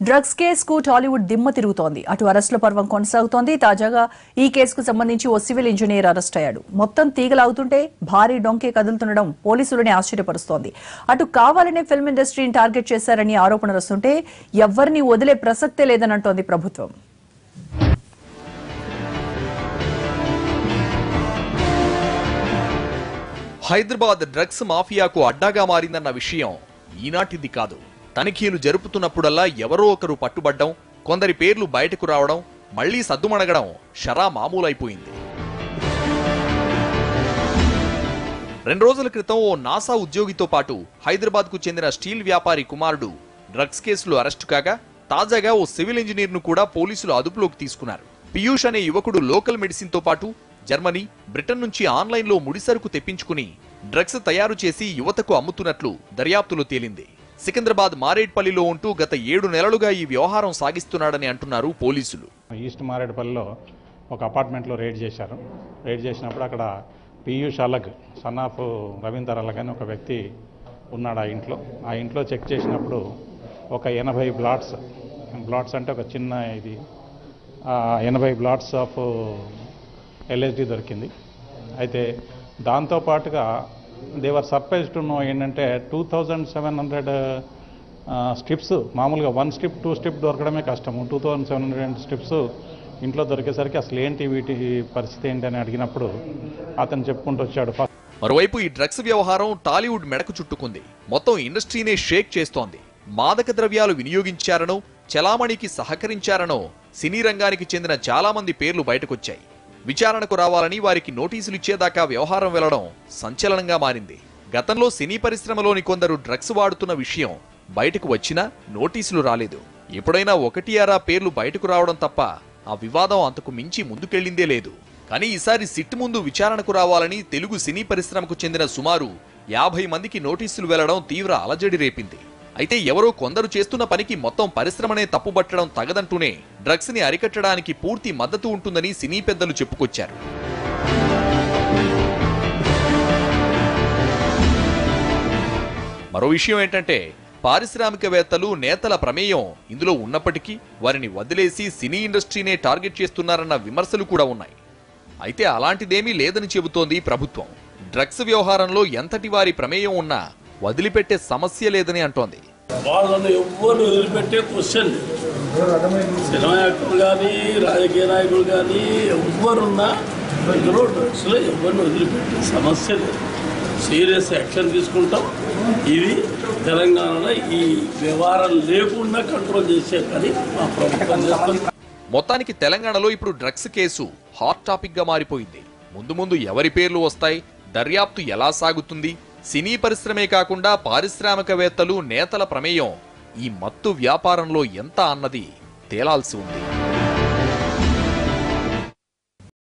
Drugs కేసుకు టాలీవుడ్ దిమ్మ తిరుగుతోంది. అటు అరెస్టుల పర్వం కొనసాగుతోంది. తాజాగా ఈ కేసుకు సంబంధించి ఓ సివిల్ ఇంజనీర్ అరెస్ట్ అయ్యాడు. మొత్తం తీగలాగుతుంటే భారీ డొంకే కదులుతుండడం పోలీసులని ఆశ్చర్యపరుస్తోంది. అటు కావాలనే ఫిల్మ్ ఇండస్ట్రీని టార్గెట్ చేశారని ఆరోపణలు వస్తుంటే ఎవ్వరిని వదిలే ప్రసక్తే లేదనంటోంది ప్రభుత్వం. హైదరాబాద్ డ్రగ్స్ మాఫియాకు అడ్డాగా మారిందన్న విషయం ఈనాటిది కాదు. తనిఖీలు జరుపుతున్నప్పుడల్లా ఎవరో ఒకరు పట్టుబడ్డం కొందరి పేర్లు బయటకు రావడం మళ్ళీ సద్దుమణగడం షరా మామూలైపోయింది. రెండు రోజుల క్రితం ఓ నాసా ఉద్యోగితో పాటు హైదరాబాద్కు చెందిన స్టీల్ వ్యాపారి కుమారుడు డ్రగ్స్ కేసులో అరెస్టు కాగా తాజాగా ఓ సివిల్ ఇంజనీర్ను కూడా పోలీసులు అదుపులోకి తీసుకున్నారు. పీయూష్ అనే యువకుడు లోకల్ మెడిసిన్తో పాటు జర్మనీ బ్రిటన్ నుంచి ఆన్లైన్లో ముడిసరుకు తెప్పించుకుని డ్రగ్స్ తయారు చేసి యువతకు అమ్ముతున్నట్లు దర్యాప్తులో తేలింది. సికింద్రాబాద్ మారేడ్పల్లిలో ఉంటూ గత ఏడు నెలలుగా ఈ వ్యవహారం సాగిస్తున్నాడని అంటున్నారు పోలీసులు. ఈస్ట్ మారేడుపల్లిలో ఒక అపార్ట్మెంట్లో రేడ్ చేశారు. రేడ్ చేసినప్పుడు అక్కడ పీయూష్ అలగ్ సన్ ఆఫ్ రవీందర్ అలగ్ అని ఒక వ్యక్తి ఉన్నాడు ఆ ఇంట్లో. ఆ ఇంట్లో చెక్ చేసినప్పుడు ఒక ఎనభై బ్లాట్స్ బ్లాట్స్ అంటే ఒక చిన్న ఇది ఎనభై బ్లాట్స్ ఆఫ్ ఎల్ఎస్డి దొరికింది. అయితే దాంతోపాటుగా దేవర్ సర్ప్రైజ్ టు నో ఏంటంటే two thousand seven hundred strips మామూలుగా వన్ స్ట్రిప్ టూ స్ట్రిప్ దొరకడమే కష్టము two thousand seven hundred strips ఇంట్లో దొరికేసరికి అసలు ఏంటి వీటి పరిస్థితి ఏంటి అని అడిగినప్పుడు అతను చెప్పుకుంటూ వచ్చాడు. మరోవైపు ఈ డ్రగ్స్ వ్యవహారం టాలీవుడ్ మెడకు చుట్టుకుంది. మొత్తం ఇండస్ట్రీనే షేక్ చేస్తోంది. మాదక ద్రవ్యాలు వినియోగించారనో చలామణికి సహకరించారనో సినీ రంగానికి చెందిన చాలామంది పేర్లు బయటకొచ్చాయి. విచారణకు రావాలని వారికి నోటీసులు ఇచ్చేదాకా వ్యవహారం వెళ్ళడం సంచలనంగా మారింది. గతంలో సినీ పరిశ్రమలోని కొందరు డ్రగ్స్ వాడుతున్న విషయం బయటకు వచ్చినా నోటీసులు రాలేదు. ఎప్పుడైనా ఒకటి అరా పేర్లు బయటకు రావడం తప్ప ఆ వివాదం అంతకు మించి ముందుకెళ్ళిందే లేదు. కానీ ఈసారి సిట్ ముందు విచారణకు రావాలని తెలుగు సినీ పరిశ్రమకు చెందిన సుమారు యాభై మందికి నోటీసులు వెళ్ళడం తీవ్ర అలజడి రేపింది. అయితే ఎవరో కొందరు చేస్తున్న పనికి మొత్తం పరిశ్రమనే తప్పుబట్టడం తగదంటూనే డ్రగ్స్ని అరికట్టడానికి పూర్తి మద్దతు ఉంటుందని సినీ పెద్దలు చెప్పుకొచ్చారు. మరో విషయం ఏంటంటే పారిశ్రామికవేత్తలు నేతల ప్రమేయం ఇందులో ఉన్నప్పటికీ వారిని వదిలేసి సినీ ఇండస్ట్రీనే టార్గెట్ చేస్తున్నారన్న విమర్శలు కూడా ఉన్నాయి. అయితే అలాంటిదేమీ లేదని చెబుతోంది ప్రభుత్వం. డ్రగ్స్ వ్యవహారంలో ఎంతటి వారి ప్రమేయం ఉన్నా వదిలిపెట్టే సమస్య లేదని అంటోంది. వాళ్ళను ఎవ్వరు వదిలిపెట్టే క్వశ్చన్. సినిమా యాక్టర్లు కానీ రాజకీయ నాయకులు కానీ ఎవ్వరున్నా డ్రగ్స్లో ఎవరిని వదిలిపెట్టే సమస్య లేదు. సీరియస్ యాక్షన్ తీసుకుంటాం. ఇది తెలంగాణలో ఈ వ్యవహారం లేకుండా కంట్రోల్ చేసే పని మా ప్రభుత్వం మొత్తానికి తెలంగాణలో ఇప్పుడు డ్రగ్స్ కేసు హాట్ టాపిక్గా మారిపోయింది. ముందు ముందు ఎవరి పేర్లు వస్తాయి? దర్యాప్తు ఎలా సాగుతుంది? సినీ పరిశ్రమే కాకుండా పారిశ్రామికవేత్తలు నేతల ప్రమేయం. ఈ మత్తు వ్యాపారంలో ఎంత అన్నది తేలాల్సి ఉంది.